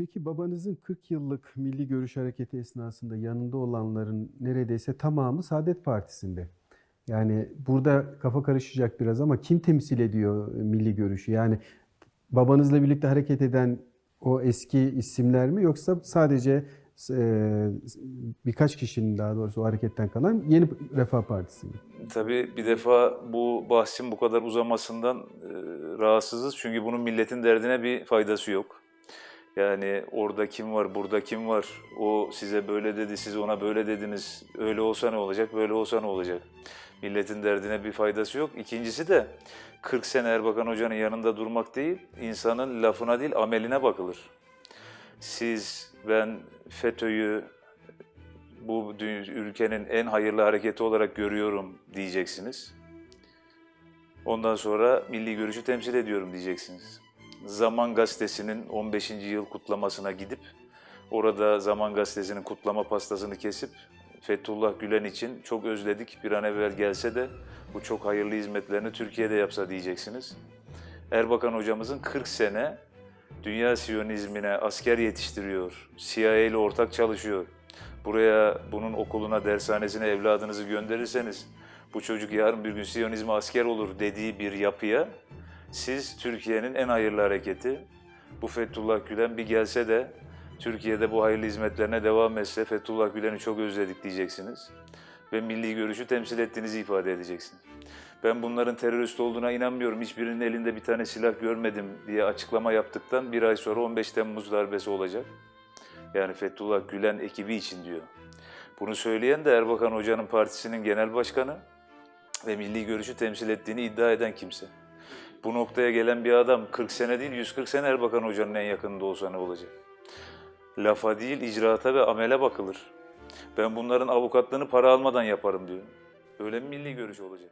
Peki babanızın 40 yıllık Milli Görüş Hareketi esnasında yanında olanların neredeyse tamamı Saadet Partisi'nde. Yani burada kafa karışacak biraz ama kim temsil ediyor Milli Görüş'ü? Yani babanızla birlikte hareket eden o eski isimler mi yoksa sadece e, birkaç kişinin daha doğrusu o hareketten kalan Yeni Refah Partisi mi? Tabii bir defa bu bahsin bu kadar uzamasından e, rahatsızız. Çünkü bunun milletin derdine bir faydası yok. Yani orada kim var, burada kim var, o size böyle dedi, siz ona böyle dediniz, öyle olsa ne olacak, böyle olsa ne olacak? Milletin derdine bir faydası yok. İkincisi de 40 sene Erbakan Hoca'nın yanında durmak değil, insanın lafına değil, ameline bakılır. Siz, ben FETÖ'yü bu ülkenin en hayırlı hareketi olarak görüyorum diyeceksiniz. Ondan sonra milli görüşü temsil ediyorum diyeceksiniz. Zaman Gazetesi'nin 15. yıl kutlamasına gidip orada Zaman Gazetesi'nin kutlama pastasını kesip Fethullah Gülen için çok özledik bir an evvel gelse de bu çok hayırlı hizmetlerini Türkiye'de yapsa diyeceksiniz. Erbakan hocamızın 40 sene dünya siyonizmine asker yetiştiriyor, CIA ile ortak çalışıyor. Buraya bunun okuluna, dershanesine evladınızı gönderirseniz bu çocuk yarın bir gün Siyonizme asker olur dediği bir yapıya siz Türkiye'nin en hayırlı hareketi, bu Fethullah Gülen bir gelse de Türkiye'de bu hayırlı hizmetlerine devam etse Fethullah Gülen'i çok özledik diyeceksiniz. Ve milli görüşü temsil ettiğinizi ifade edeceksiniz. Ben bunların terörist olduğuna inanmıyorum. Hiçbirinin elinde bir tane silah görmedim diye açıklama yaptıktan bir ay sonra 15 Temmuz darbesi olacak. Yani Fethullah Gülen ekibi için diyor. Bunu söyleyen de Erbakan Hoca'nın partisinin genel başkanı ve milli görüşü temsil ettiğini iddia eden kimse. Bu noktaya gelen bir adam 40 sene değil 140 sene Erbakan Hoca'nın en yakınında olsa ne olacak? Lafa değil icraata ve amele bakılır. Ben bunların avukatlığını para almadan yaparım diyor. Öyle mi milli görüş olacak?